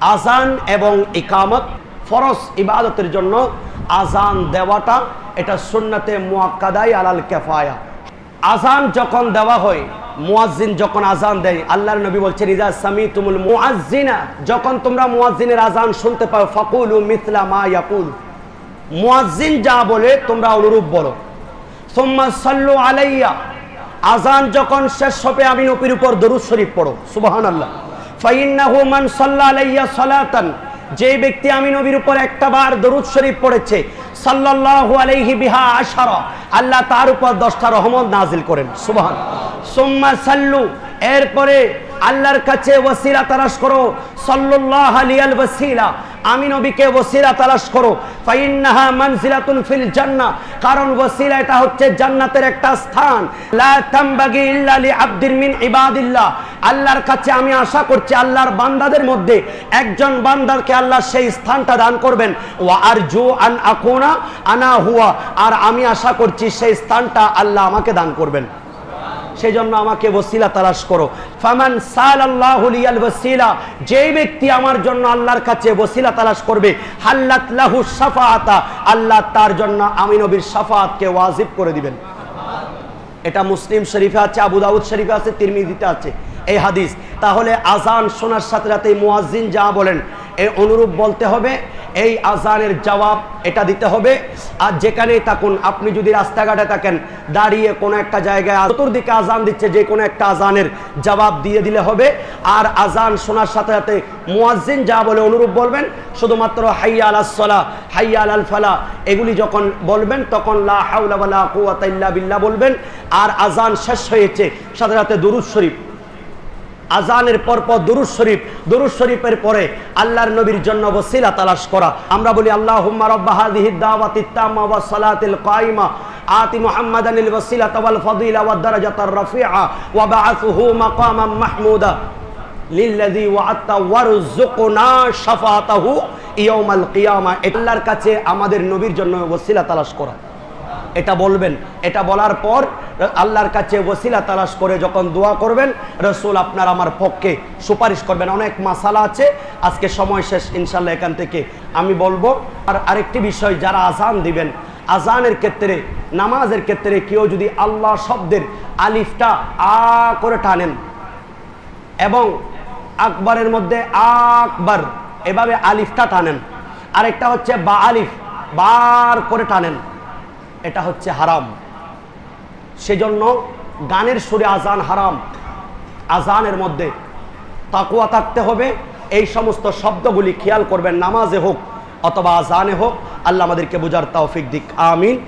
আজান এবং ইকামত ফরজ ইবাদতের জন্য আজান দেওয়াটা এটা সুন্নাতে মুয়াক্কাদাই আলাল কেফায়া। আজান যখন দেওয়া হয়, মুয়াজ্জিন যখন আজান দেয়, আল্লাহর নবী বলছেন ইজা সামি তুমুল মুয়াজ্জিনা যখন তোমরা মুয়াজ্জিনের আজান শুনতে পাও, ফাকুলু মিথলা মা ইয়াকুল মুয়াজ্জিন যা বলে তোমরা অনুরূপ বলো। সোম্মা সাল্লু আলাইয়া, আজান যখন শেষ হবে আমি নবীর উপর দরুদ শরীফ পড়ো। সুবহানাল্লাহ। ফাইন্নাহু যে ব্যক্তি আমি নবীর উপর একটা বার দরুদ শরীফ পড়েছে, সাল্লাল্লাহু আলাইহি বিহা আশারা, আল্লাহ তার উপর দশটা রহমত নাজিল করেন। সুবহান সুম্মা সাল্লু, এরপরে আল্লাহর কাছে ওয়াসিলা তালাশ করো, সাল্লাল্লাহু আলিয়াল ওসিলা আমি নবীকে ওসিলা তালাশ করো। ফাইন্নাহা কারণ ওসিলা এটা হচ্ছে জান্নাতের একটা স্থান। লা তামবাগি ইল্লা লি আবদিন মিন আল্লাহর কাছে আমি আশা করছি আল্লাহর বান্দাদের মধ্যে একজন বান্দারকে আল্লাহ সেই স্থানটা দান করবেন। ওয়া আরজু আন আকুনা আনা হুয়া। আর আমি আশা করছি সেই স্থানটা আল্লাহ আমাকে দান করবেন। সেই জন্য আমাকে ওসিলা তালাশ করো। ফামান সালাল্লাহু লিয়াল ওসিলা, যেই ব্যক্তি আমার জন্য আল্লাহর কাছে ওসিলা তালাশ করবে, হাল্লাত লাহু শাফাআতা, আল্লাহ তার জন্য আমি নবীর শাফাআতকে ওয়াজিব করে দিবেন। এটা মুসলিম শরীফে আছে, আবু দাউদ শরীফে আছে, তিরমিজিতে আছে এই হাদিস। তাহলে আজান শোনার সাথে সাথে মুয়াজ্জিন যা বলেন এই অনুরূপ বলতে হবে এই আজানের জবাব এটা দিতে হবে। আর যেখানেই থাকুন, আপনি যদি রাস্তাঘাটে থাকেন, দাঁড়িয়ে কোনো একটা জায়গায় চতুর্দিকে আজান দিচ্ছে, যে কোনো একটা আজানের জবাব দিয়ে দিলে হবে। আর আজান শোনার সাথে সাথে মুয়াজ্জিন যা বলে অনুরূপ বলবেন, শুধুমাত্র হাইয়া আল সলা, হাইয়া আল ফালা, এগুলি যখন বলবেন, তখন লা কুওয়াতা ইল্লা বিল্লাহ বলবেন। আর আজান শেষ হয়েছে, সাথে সাথে দুরুদ শরীফ। আজানের পর পর দুরুদ শরীফ, দুরুদ শরীফের পরে আল্লাহর নবীর জন্য ওসিলা তালাশ করা। আমরা বলি, আল্লাহুম্মা রাব্বা হাযিহিদ দাওয়াতিত তাম্মা ওয়াস সালাতিল ওয়াল ফাদিলা ওয়াদ দারাজাতার রাফিআ ওয়া বাআথুহু মাকামান মাহমুদা লিল্লাযী ওয়া'আতা ওয়ারযুকনা শাফাআতাহু ইয়াউমাল কিয়ামা। আল্লাহর কাছে আমাদের নবীর জন্য ওসিলা তালাশ করা। এটা বলবেন। এটা বলার পর আল্লাহর কাছে ওসিলা তালাশ করে যখন দোয়া করবেন, রসুল আপনার আমার পক্ষে সুপারিশ করবেন। অনেক মাসালা আছে। আজকে সময় শেষ ইনশাল্লাহ এখান থেকে আমি বলব। আর আরেকটি বিষয়, যারা আজান দিবেন, আজানের ক্ষেত্রে, নামাজের ক্ষেত্রে কেউ যদি আল্লাহ শব্দের আলিফটা আ করে টানেন এবং আকবরের মধ্যে আকবর এভাবে আলিফটা টানেন। আরেকটা হচ্ছে বা আলিফ, বার করে টানেন। এটা হচ্ছে হারাম। সেজন্য গানের সুরে আজান হারাম। আজানের মধ্যে তাকুয়া থাকতে হবে। এই সমস্ত শব্দগুলি খেয়াল করবেন, নামাজে হোক অথবা আজানে হোক। আল্লাহ আমাদেরকে বোঝার তাওফিক দিক। আমিন।